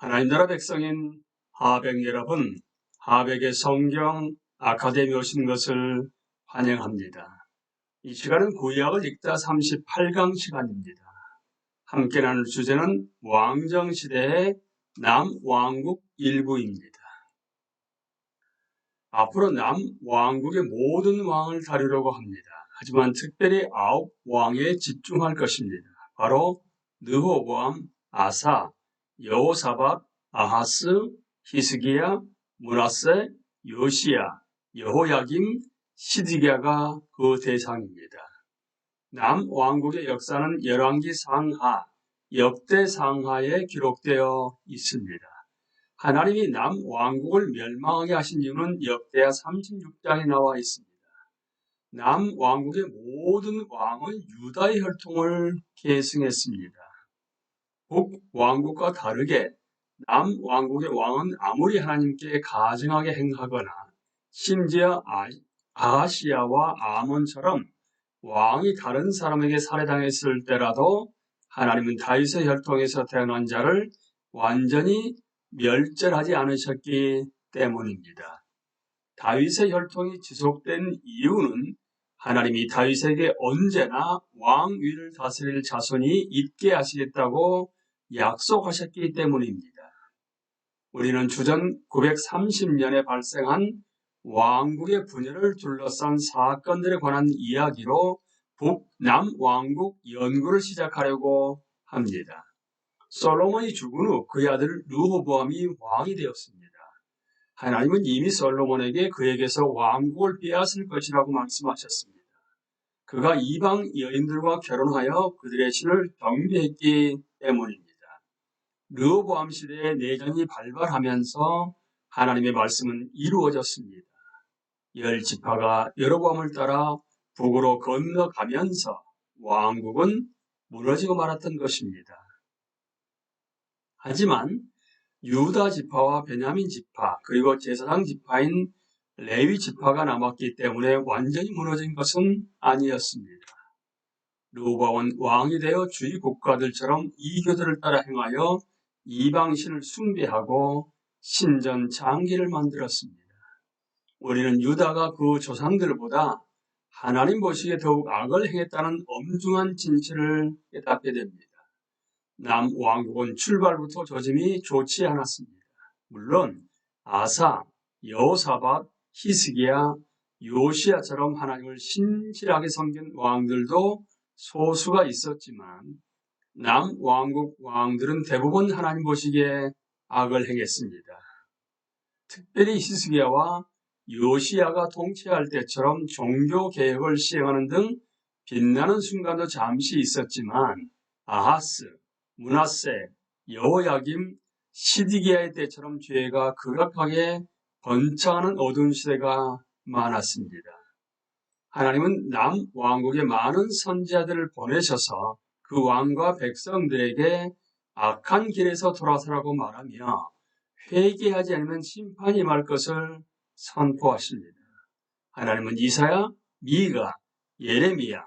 하나님 나라 백성인 하백 여러분, 하백의 성경 아카데미 오신 것을 환영합니다. 이 시간은 구약을 읽다 38강 시간입니다. 함께 나눌 주제는 왕정시대의 남왕국 일부입니다. 앞으로 남왕국의 모든 왕을 다루려고 합니다. 하지만 특별히 아홉 왕에 집중할 것입니다. 바로 느호보암, 아사, 여호사박, 아하스, 히스기야, 문하세, 요시야, 여호야김, 시드기야가 그 대상입니다. 남 왕국의 역사는 열왕기 상하, 역대 상하에 기록되어 있습니다. 하나님이 남 왕국을 멸망하게 하신 이유는 역대하 36장에 나와 있습니다. 남 왕국의 모든 왕은 유다의 혈통을 계승했습니다. 북 왕국과 다르게 남 왕국의 왕은 아무리 하나님께 가증하게 행하거나 심지어 아하시아와 아몬처럼 왕이 다른 사람에게 살해당했을 때라도 하나님은 다윗의 혈통에서 태어난 자를 완전히 멸절하지 않으셨기 때문입니다. 다윗의 혈통이 지속된 이유는 하나님이 다윗에게 언제나 왕위를 다스릴 자손이 있게 하시겠다고 약속하셨기 때문입니다. 우리는 주전 930년에 발생한 왕국의 분열을 둘러싼 사건들에 관한 이야기로 북남 왕국 연구를 시작하려고 합니다. 솔로몬이 죽은 후 그의 아들 루호보암이 왕이 되었습니다. 하나님은 이미 솔로몬에게 그에게서 왕국을 빼앗을 것이라고 말씀하셨습니다. 그가 이방 여인들과 결혼하여 그들의 신을 경배했기 때문입니다. 르호보암 시대의 내전이 발발하면서 하나님의 말씀은 이루어졌습니다. 열 지파가 여로보암을 따라 북으로 건너가면서 왕국은 무너지고 말았던 것입니다. 하지만 유다 지파와 베냐민 지파 그리고 제사장 지파인 레위 지파가 남았기 때문에 완전히 무너진 것은 아니었습니다. 루바온 왕이 되어 주위 국가들처럼 이교들을 따라 행하여 이방신을 숭배하고 신전 장기를 만들었습니다. 우리는 유다가 그 조상들보다 하나님 보시기에 더욱 악을 행했다는 엄중한 진실을 깨닫게 됩니다. 남 왕국은 출발부터 조짐이 좋지 않았습니다. 물론 아사, 여호사박, 히스기야, 요시아처럼 하나님을 신실하게 섬긴 왕들도 소수가 있었지만 남 왕국 왕들은 대부분 하나님 보시기에 악을 행했습니다. 특별히 히스기야와 요시아가 통치할 때처럼 종교 개혁을 시행하는 등 빛나는 순간도 잠시 있었지만 아하스, 문하세, 여호야김, 시디기야의 때처럼 죄가 극악하게 번창하는 어두운 시대가 많았습니다. 하나님은 남 왕국에 많은 선지자들을 보내셔서 그 왕과 백성들에게 악한 길에서 돌아서라고 말하며 회개하지 않으면 심판이 말 것을 선포하십니다. 하나님은 이사야, 미가, 예레미야,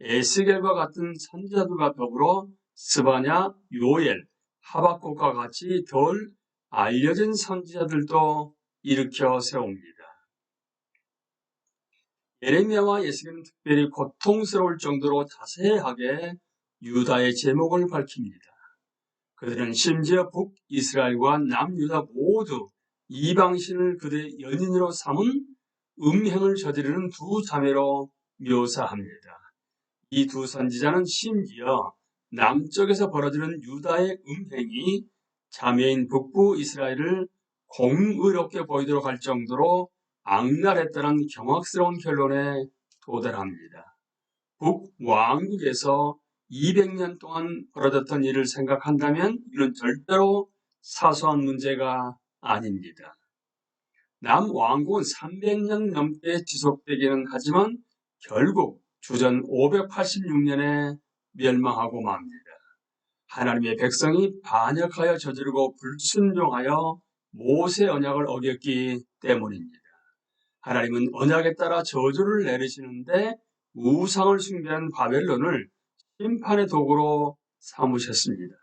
에스겔과 같은 선지자들과 더불어 스바냐, 요엘, 하박국과 같이 덜 알려진 선지자들도 일으켜 세웁니다. 예레미야와 예수겔은 특별히 고통스러울 정도로 자세하게 유다의 제목을 밝힙니다. 그들은 심지어 북이스라엘과 남유다 모두 이방신을 그들의 연인으로 삼은 음행을 저지르는 두 자매로 묘사합니다. 이 두 선지자는 심지어 남쪽에서 벌어지는 유다의 음행이 자매인 북부 이스라엘을 공의롭게 보이도록 할 정도로 악랄했다는 경악스러운 결론에 도달합니다. 북왕국에서 200년 동안 벌어졌던 일을 생각한다면 이는 절대로 사소한 문제가 아닙니다. 남 왕국은 300년 넘게 지속되기는 하지만 결국 주전 586년에 멸망하고 맙니다. 하나님의 백성이 반역하여 저지르고 불순종하여 모세 언약을 어겼기 때문입니다. 하나님은 언약에 따라 저주를 내리시는데 우상을 숭배한 바벨론을 심판의 도구로 삼으셨습니다.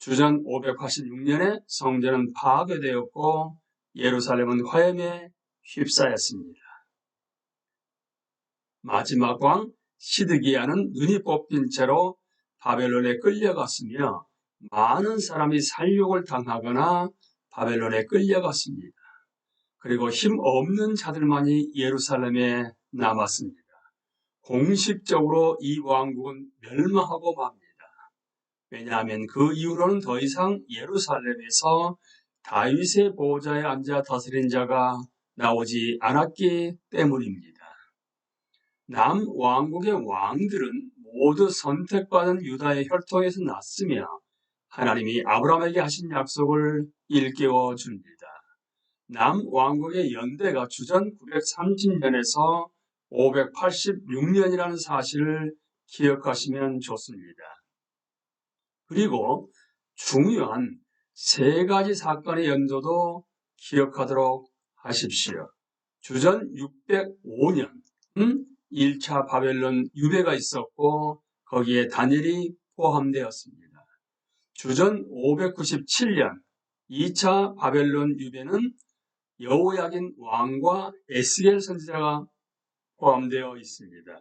주전 586년에 성전은 파괴되었고 예루살렘은 화염에 휩싸였습니다. 마지막 왕 시드기야는 눈이 뽑힌 채로 바벨론에 끌려갔으며 많은 사람이 살육을 당하거나 바벨론에 끌려갔습니다. 그리고 힘 없는 자들만이 예루살렘에 남았습니다. 공식적으로 이 왕국은 멸망하고 맙니다. 왜냐하면 그 이후로는 더 이상 예루살렘에서 다윗의 보호자에 앉아 다스린 자가 나오지 않았기 때문입니다. 남 왕국의 왕들은 모두 선택받은 유다의 혈통에서 났으며 하나님이 아브라함에게 하신 약속을 일깨워 줍니다. 남 왕국의 연대가 주전 930년에서 586년이라는 사실을 기억하시면 좋습니다. 그리고 중요한 세 가지 사건의 연도도 기억하도록 하십시오. 주전 605년 음? 1차 바벨론 유배가 있었고 거기에 다니엘이 포함되었습니다. 주전 597년 2차 바벨론 유배는 여호야긴 왕과 에스겔 선지자가 포함되어 있습니다.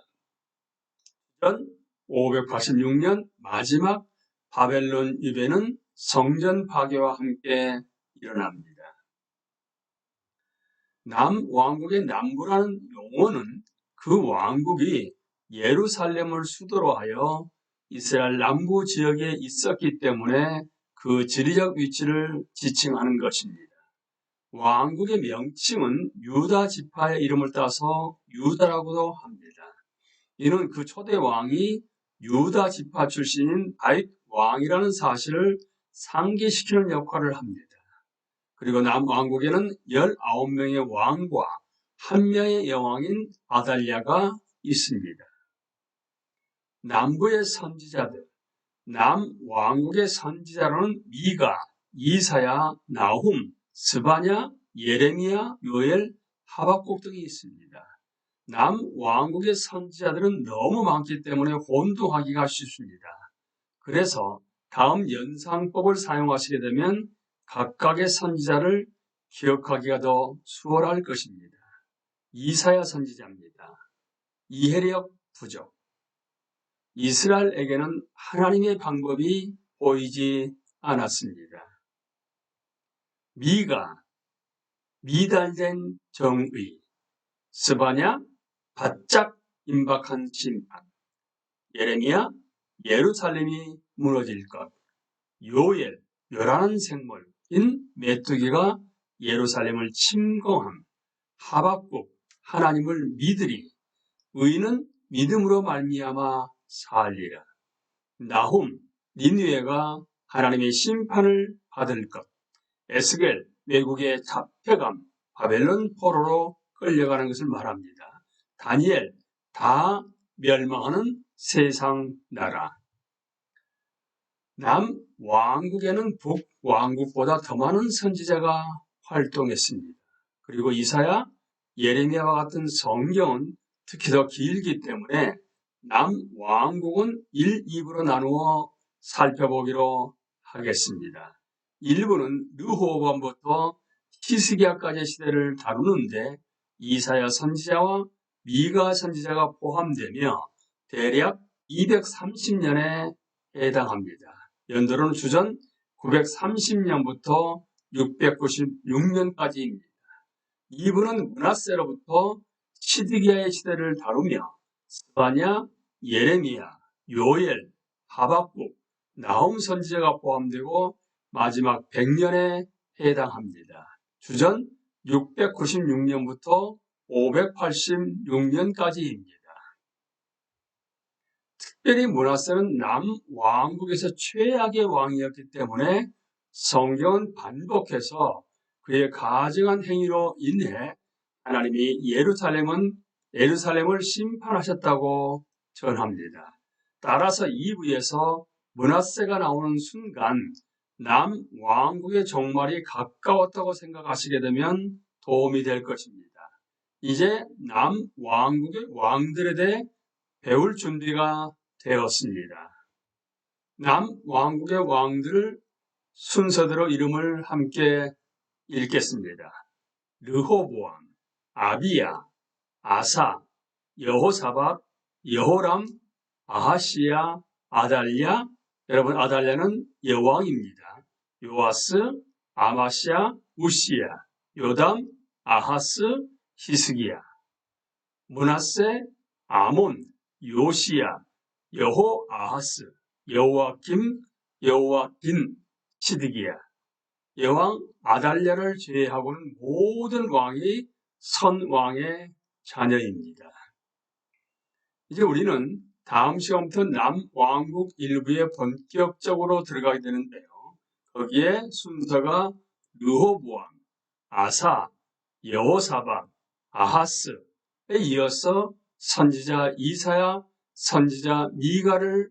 주전 586년 마지막 바벨론 유배는 성전 파괴와 함께 일어납니다. 남 왕국의 남부라는 용어는 그 왕국이 예루살렘을 수도로 하여 이스라엘 남부 지역에 있었기 때문에 그 지리적 위치를 지칭하는 것입니다. 왕국의 명칭은 유다 지파의 이름을 따서 유다라고도 합니다. 이는 그 초대 왕이 유다 지파 출신인 다윗 왕이라는 사실을 상기시키는 역할을 합니다. 그리고 남왕국에는 19명의 왕과 한 명의 여왕인 아달랴가 있습니다. 남부의 선지자들, 남왕국의 선지자로는 미가, 이사야, 나훔, 스바냐, 예레미야, 요엘, 하박국 등이 있습니다. 남 왕국의 선지자들은 너무 많기 때문에 혼동하기가 쉽습니다. 그래서 다음 연상법을 사용하시게 되면 각각의 선지자를 기억하기가 더 수월할 것입니다. 이사야 선지자입니다. 이해력 부족. 이스라엘에게는 하나님의 방법이 보이지 않았습니다. 미가 미달된 정의, 스바냐 바짝 임박한 심판, 예레미야 예루살렘이 무너질 것, 요엘 요란한 생물인 메뚜기가 예루살렘을 침공함, 하박국 하나님을 믿으리, 의는 믿음으로 말미암아 살리라. 나훔 니누에가 하나님의 심판을 받을 것, 에스겔 외국의 잡혀감 바벨론 포로로 끌려가는 것을 말합니다. 다니엘 다 멸망하는 세상 나라. 남 왕국에는 북 왕국보다 더 많은 선지자가 활동했습니다. 그리고 이사야, 예레미야와 같은 성경은 특히 더 길기 때문에 남 왕국은 1, 2부로 나누어 살펴보기로 하겠습니다. 1부는 르호밤부터 히스기야까지의 시대를 다루는데 이사야 선지자와 미가 선지자가 포함되며 대략 230년에 해당합니다. 연도로는 주전 930년부터 696년까지입니다. 이분은 문하세로부터 시드기야의 시대를 다루며 스바냐, 예레미야, 요엘, 하박국, 나홈 선지자가 포함되고 마지막 100년에 해당합니다. 주전 696년부터 586년까지입니다. 특별히 문하세는 남왕국에서 최악의 왕이었기 때문에 성경은 반복해서 그의 가증한 행위로 인해 하나님이 예루살렘은 예루살렘을 심판하셨다고 전합니다. 따라서 2부에서 문하세가 나오는 순간 남 왕국의 종말이 가까웠다고 생각하시게 되면 도움이 될 것입니다. 이제 남 왕국의 왕들에 대해 배울 준비가 되었습니다. 남 왕국의 왕들을 순서대로 이름을 함께 읽겠습니다. 르호보암, 아비야, 아사, 여호사박, 여호람, 아하시야, 아달랴. 여러분 아달랴는 여왕입니다. 요아스, 아마시아, 우시야, 요담, 아하스, 히스기야. 문하세, 아몬, 요시야, 여호 아하스, 여호와김, 여호와긴, 시드기야. 여왕 아달랴를 제외하고는 모든 왕이 선왕의 자녀입니다. 이제 우리는 다음 시간부터 남왕국 일부에 본격적으로 들어가게 되는데요. 거기에 순서가 르호보암, 아사, 여호사박, 아하스에 이어서 선지자 이사야, 선지자 미가를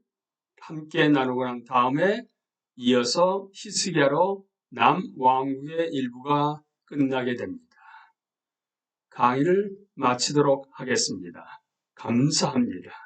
함께 나누고 난 다음에 이어서 히스기야로 남왕국의 일부가 끝나게 됩니다. 강의를 마치도록 하겠습니다. 감사합니다.